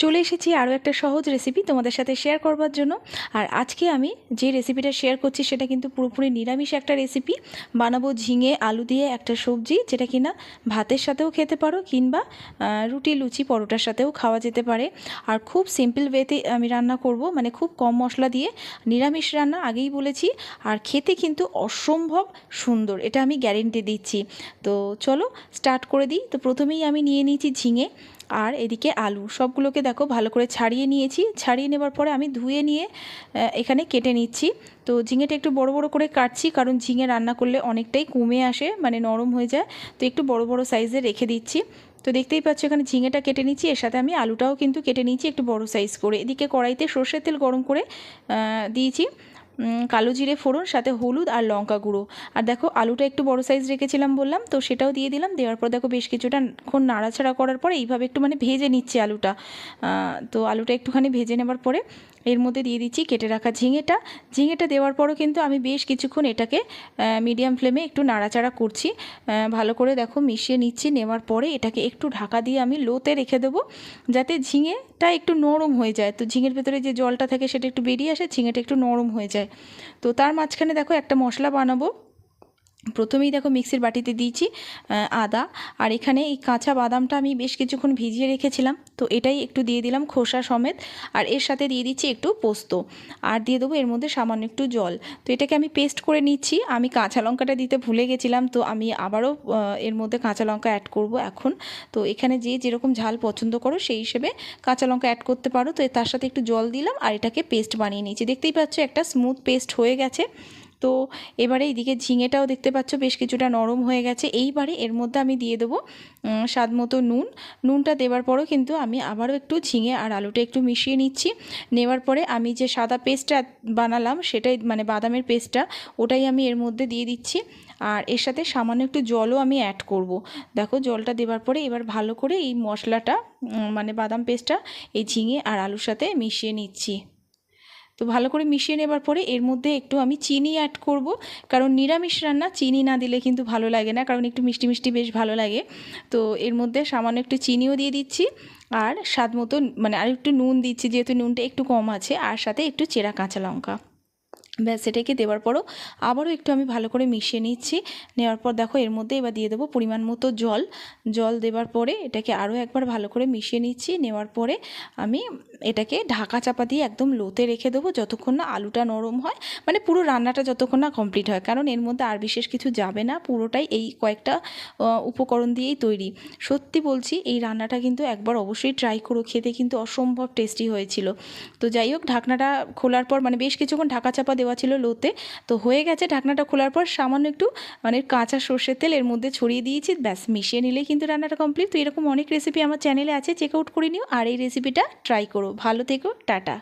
চলে এসেছি আরও একটা সহজ রেসিপি তোমাদের সাথে শেয়ার করবার জন্য। আর আজকে আমি যে রেসিপিটা শেয়ার করছি সেটা কিন্তু পুরোপুরি নিরামিষ একটা রেসিপি বানাবো ঝিঙে, আলু দিয়ে একটা সবজি, যেটা কিনা ভাতের সাথেও খেতে পারো কিংবা রুটি, লুচি, পরোটার সাথেও খাওয়া যেতে পারে। আর খুব সিম্পল ওয়েতে আমি রান্না করব মানে খুব কম মশলা দিয়ে। নিরামিষ রান্না আগেই বলেছি, আর খেতে কিন্তু অসম্ভব সুন্দর, এটা আমি গ্যারেন্টি দিচ্ছি। তো চলো স্টার্ট করে দিই। তো প্রথমেই আমি নিয়ে নিয়েছি ঝিঙে। আর এদিকে আলু। সবগুলোকে দেখো ভালো করে ছাড়িয়ে নিয়েছি। ছাড়িয়ে নেবার পরে আমি ধুয়ে নিয়ে এখানে কেটে নিচ্ছি। তো ঝিঙেটা একটু বড় বড় করে কাটছি কারণ ঝিঙে রান্না করলে অনেকটাই কমে আসে মানে নরম হয়ে যায়। তো একটু বড় বড় সাইজে রেখে দিচ্ছি। তো দেখতেই পাচ্ছ এখানে ঝিঙেটা কেটে নিচ্ছি। এর সাথে আমি আলুটাও কিন্তু কেটে নিচ্ছি একটু বড় সাইজ করে। এদিকে কড়াইতে সর্ষের তেল গরম করে দিয়েছি। কালো জিরে ফোড়ন, সাথে হলুদ আর লঙ্কা গুঁড়ো। আর দেখো, আলুটা একটু বড় সাইজ রেখেছিলাম বললাম, তো সেটাও দিয়ে দিলাম। দেওয়ার পর দেখো, বেশ কিছুটা ক্ষণ নাড়াচাড়া করার পরে এইভাবে একটু মানে ভেজে নিচ্ছি আলুটা। তো আলুটা একটুখানি ভেজে নেবার পরে এর মধ্যে দিয়ে দিচ্ছি কেটে রাখা ঝিঙেটা। ঝিঙেটা দেওয়ার পরও কিন্তু আমি বেশ কিছুক্ষণ এটাকে মিডিয়াম ফ্লেমে একটু নাড়াচাড়া করছি। ভালো করে দেখো মিশিয়ে নিচ্ছি, নেওয়ার পরে এটাকে একটু ঢাকা দিয়ে আমি লোতে রেখে দেবো, যাতে ঝিঙেটা একটু নরম হয়ে যায়। তো ঝিঙের ভেতরে যে জলটা থাকে সেটা একটু বেরিয়ে আসে, ঝিঙেটা একটু নরম হয়ে যায়। তো তার মাঝখানে দেখো একটা মশলা বানাবো। প্রথমেই দেখো মিক্সির বাটিতে দিয়েছি আদা। আর এখানে এই কাঁচা বাদামটা আমি বেশ কিছুক্ষণ ভিজিয়ে রেখেছিলাম। তো এটাই একটু দিয়ে দিলাম খোসা সমেত। আর এর সাথে দিয়ে দিচ্ছি একটু পোস্ত। আর দিয়ে দেবো এর মধ্যে সামান্য একটু জল। তো এটাকে আমি পেস্ট করে নিচ্ছি। আমি কাঁচা লঙ্কাটা দিতে ভুলে গেছিলাম। তো আমি আবারও এর মধ্যে কাঁচা লঙ্কা অ্যাড করব এখন। তো এখানে যে যেরকম ঝাল পছন্দ করো, সেই হিসেবে কাঁচা লঙ্কা অ্যাড করতে পারো। তো তার সাথে একটু জল দিলাম। আর এটাকে পেস্ট বানিয়ে নিয়েছি দেখতেই পাচ্ছ একটা স্মুথ পেস্ট হয়ে গেছে। তো এবারে এইদিকে ঝিঙেটাও দেখতে পাচ্ছ বেশ কিছুটা নরম হয়ে গেছে। এইবারে এর মধ্যে আমি দিয়ে দেবো স্বাদ মতো নুন। নুনটা দেওয়ার পরও কিন্তু আমি আবারও একটু ঝিঙে আর আলুটা একটু মিশিয়ে নিচ্ছি। নেওয়ার পরে আমি যে সাদা পেস্টটা বানালাম সেটাই মানে বাদামের পেস্টটা, ওটাই আমি এর মধ্যে দিয়ে দিচ্ছি। আর এর সাথে সামান্য একটু জলও আমি অ্যাড করব। দেখো জলটা দেওয়ার পরে এবার ভালো করে এই মশলাটা মানে বাদাম পেস্টটা, এই ঝিঙে আর আলুর সাথে মিশিয়ে নিচ্ছি। তো ভালো করে মিশিয়ে নেবার পরে এর মধ্যে একটু আমি চিনি অ্যাড করব। কারণ নিরামিষ রান্না চিনি না দিলে কিন্তু ভালো লাগে না, কারণ একটু মিষ্টি মিষ্টি বেশ ভালো লাগে। তো এর মধ্যে সামান্য একটু চিনিও দিয়ে দিচ্ছি আর স্বাদ মতো মানে আর একটু নুন দিচ্ছি, যেহেতু নুনটা একটু কম আছে, আর সাথে একটু চেরা কাঁচা লঙ্কা। ব্যাস, সেটাকে দেওয়ার পরও আবারও একটু আমি ভালো করে মিশিয়ে নিচ্ছি। নেওয়ার পর দেখো এর মধ্যে এবার দিয়ে দেবো পরিমাণ মতো জল। জল দেওয়ার পরে এটাকে আরও একবার ভালো করে মিশিয়ে নিচ্ছি। নেওয়ার পরে আমি এটাকে ঢাকা চাপা দিয়ে একদম লোতে রেখে দেবো যতক্ষণ না আলুটা নরম হয়। মানে পুরো রান্নাটা যতক্ষণ না কমপ্লিট হয়, কারণ এর মধ্যে আর বিশেষ কিছু যাবে না। পুরোটাই এই কয়েকটা উপকরণ দিয়েই তৈরি। সত্যি বলছি, এই রান্নাটা কিন্তু একবার অবশ্যই ট্রাই করো। খেতে কিন্তু অসম্ভব টেস্টি হয়েছিল। তো যাই হোক, ঢাকনাটা খোলার পর মানে বেশ কিছুক্ষণ ঢাকা চাপা দেওয়া ছিল লোতে। তো হয়ে গেছে ঢাকনাটা খোলার পর সামান্য একটু মানে কাঁচা সর্ষের তেল এর মধ্যে ছড়িয়ে দিয়েছি, ব্যাস মিশিয়ে নিলেই কিন্তু রান্নাটা কমপ্লিট তো এরকম অনেক রেসিপি আমার চ্যানেলে আছে চেক আউট করে নিও। আর এই রেসিপিটা ট্রাই করো। ভালো থেকো, টাটা।